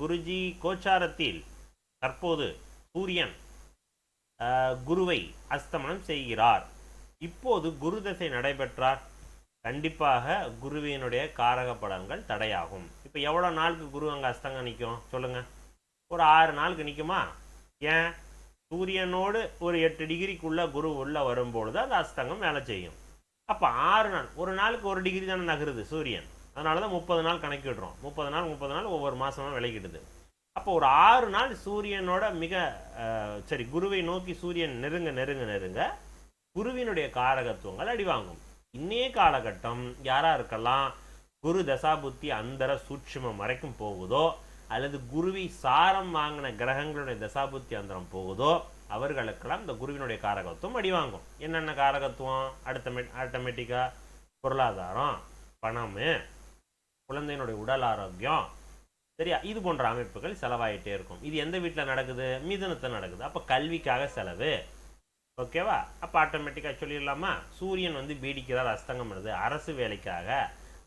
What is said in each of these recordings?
குருஜி கோச்சாரத்தில் தற்போது சூரியன் குருவை அஸ்தமனம் செய்கிறார். இப்போது குரு தசை நடைபெற்றார் கண்டிப்பாக குருவினுடைய காரக பலன்கள் தடையாகும். இப்போ எவ்வளோ நாளுக்கு குரு அங்கே அஸ்தங்க நிற்கும் சொல்லுங்க. ஒரு ஆறு நாளுக்கு நிற்குமா ஏன்? சூரியனோடு ஒரு எட்டு டிகிரிக்குள்ள குரு உள்ள வரும்பொழுது அந்த அஸ்தங்கம் வேலை செய்யும். அப்போ ஆறு நாள் ஒரு நாளுக்கு ஒரு டிகிரி தானே நகருது சூரியன்? அதனால தான் முப்பது நாள் கணக்கிடுறோம். முப்பது நாள் முப்பது நாள் ஒவ்வொரு மாதமாக விளக்கிடுது அப்போ ஒரு ஆறு நாள் சூரியனோட மிக சரி குருவை நோக்கி சூரியன் நெருங்க நெருங்க நெருங்க குருவினுடைய காரகத்துவங்கள் அடிவாங்கும். இன்னே காலகட்டம் யாரா இருக்கலாம் குரு தசாபுத்தி அந்தர சூட்சுமம் வரைக்கும் போகுதோ அல்லது குருவி சாரம் வாங்கின கிரகங்களுடைய தசாபுத்தி அந்தரம் போகுதோ அவர்களுக்கெல்லாம் இந்த குருவினுடைய காரகத்துவம் அடிவாங்கும். என்னென்ன காரகத்துவம்? அடுத்த ஆட்டோமேட்டிக்காக பொருளாதாரம் பணம் குழந்தையினுடைய உடல் ஆரோக்கியம். சரியா? இது போன்ற அமைப்புகள் செலவாயிட்டே இருக்கும். இது எந்த வீட்டில் நடக்குது? மிதனத்தை நடக்குது. அப்போ கல்விக்காக செலவு. ஓகேவா? அப்போ ஆட்டோமேட்டிக்காக சொல்லிடலாமா? சூரியன் வந்து பீடிக்கிறார் அஸ்தங்கம் பண்ணுது அரசு வேலைக்காக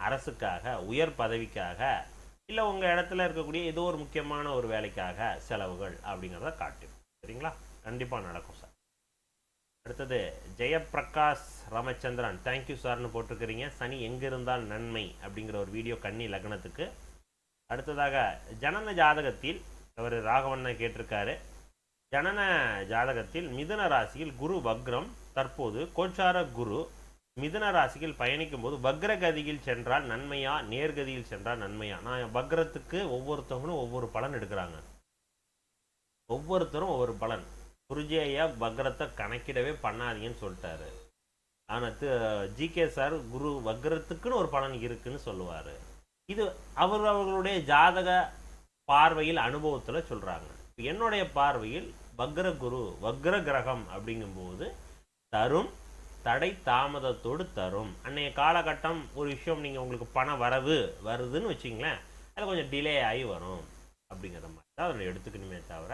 அரசுக்காக உயர் பதவிக்காக இல்லை உங்கள் இடத்துல இருக்கக்கூடிய ஏதோ ஒரு முக்கியமான ஒரு வேலைக்காக செலவுகள் அப்படிங்கிறத காட்டும் சரிங்களா? கண்டிப்பாக நடக்கும் சார். அடுத்தது ஜெயப்பிரகாஷ் ராமச்சந்திரன். தேங்க்யூ சார்னு போட்டிருக்கிறீங்க. சனி எங்கே இருந்தால் நன்மை அப்படிங்கிற ஒரு வீடியோ கன்னி லக்னத்துக்கு. அடுத்ததாக ஜனன ஜாதகத்தில் அவர் ராகவண்ண கேட்டிருக்காரு. ஜனன ஜாதகத்தில் மிதுன ராசியில் குரு வக்ரம் தற்போது கோச்சார குரு. மிதுன ராசியில் பயணிக்கும் போது வக்ரகதியில் சென்றால் நன்மையா நேர்கதியில் சென்றால் நன்மையா? நான் வக்ரத்துக்கு ஒவ்வொருத்தவங்களும் ஒவ்வொரு பலன் எடுக்கிறாங்க. ஒவ்வொருத்தரும் ஒவ்வொரு பலன். குருஜி வக்ரத்தை கணக்கிடவே பண்ணாதீங்கன்னு சொல்லிட்டாரு. ஆனால் ஜிகே சார் குரு வக்ரத்துக்குன்னு ஒரு பலன் இருக்குன்னு சொல்லுவார். இது அவர் அவர்களுடைய ஜாதக பார்வையில் அனுபவத்தில் சொல்கிறாங்க என்னுடைய பார்வையில் வக்ர குரு வக்ர கிரகம் அப்படிங்கும்போது தரும் தடை தாமதத்தோடு தரும். அன்னைய காலகட்டம் ஒரு விஷயம் நீங்கள் உங்களுக்கு பண வரவு வருதுன்னு வச்சிங்களேன் அது கொஞ்சம் டிலே ஆகி வரும் அப்படிங்கிற மாதிரி தான் அதில் எடுத்துக்கணுமே தவிர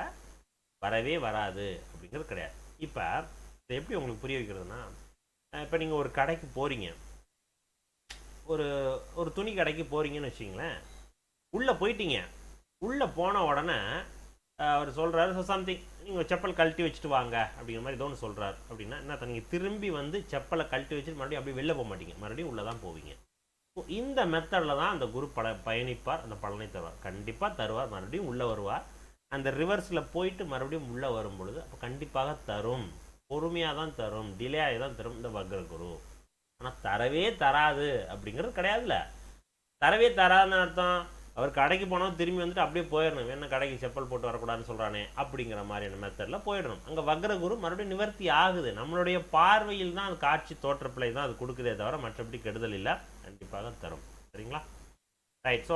வரவே வராது அப்படிங்கிறது கிடையாது. இப்போ இதை எப்படி உங்களுக்கு புரிய வைக்கிறதுனா இப்போ நீங்கள் ஒரு கடைக்கு போகிறீங்க ஒரு ஒரு துணி கடைக்கு போகிறீங்கன்னு வச்சிங்களேன் உள்ளே போயிட்டீங்க. உள்ளே போன உடனே அவர் சொல்கிறாரு சம்திங் நீங்கள் செப்பல் கழட்டி வச்சுட்டு வாங்க அப்படிங்கிற மாதிரி ஏதோ ஒன்று சொல்கிறார் அப்படின்னா என்ன நீங்கள் திரும்பி வந்து செப்பலை கழட்டி வச்சுட்டு மறுபடியும் அப்படியே வெளில போக மாட்டீங்க. மறுபடியும் உள்ளே தான் போவீங்க. இந்த மெத்தடில் தான் அந்த குரு பல பயணிப்பார் அந்த பலனை தருவார். கண்டிப்பாக தருவார். மறுபடியும் உள்ளே வருவார். அந்த ரிவர்ஸில் போயிட்டு மறுபடியும் உள்ளே வரும் பொழுது அப்போ கண்டிப்பாக தரும். பொறுமையாக தான் தரும். டிலே ஆகி தான் தரும் இந்த வக்ர குரு ஆனால் தரவே தராது அப்படிங்கிறது கிடையாதுல்ல. தரவே தராதுன்னு அர்த்தம். அவர் கடைக்கு போனோம் திரும்பி வந்துட்டு அப்படியே போயிடணும். என்ன கடைக்கு செப்பல் போட்டு வரக்கூடாதுன்னு சொல்கிறானே அப்படிங்கிற மாதிரியான மெத்தடில் போயிடணும். அங்கே வக்ரகுரு மறுபடியும் நிவர்த்தி ஆகுது. நம்மளுடைய பார்வையில் தான் அது காட்சி தோற்றப்பிள்ளை தான் அது கொடுக்குதே தவிர மற்றபடி கெடுதல் இல்லை. கண்டிப்பாக தரும். சரிங்களா? Right so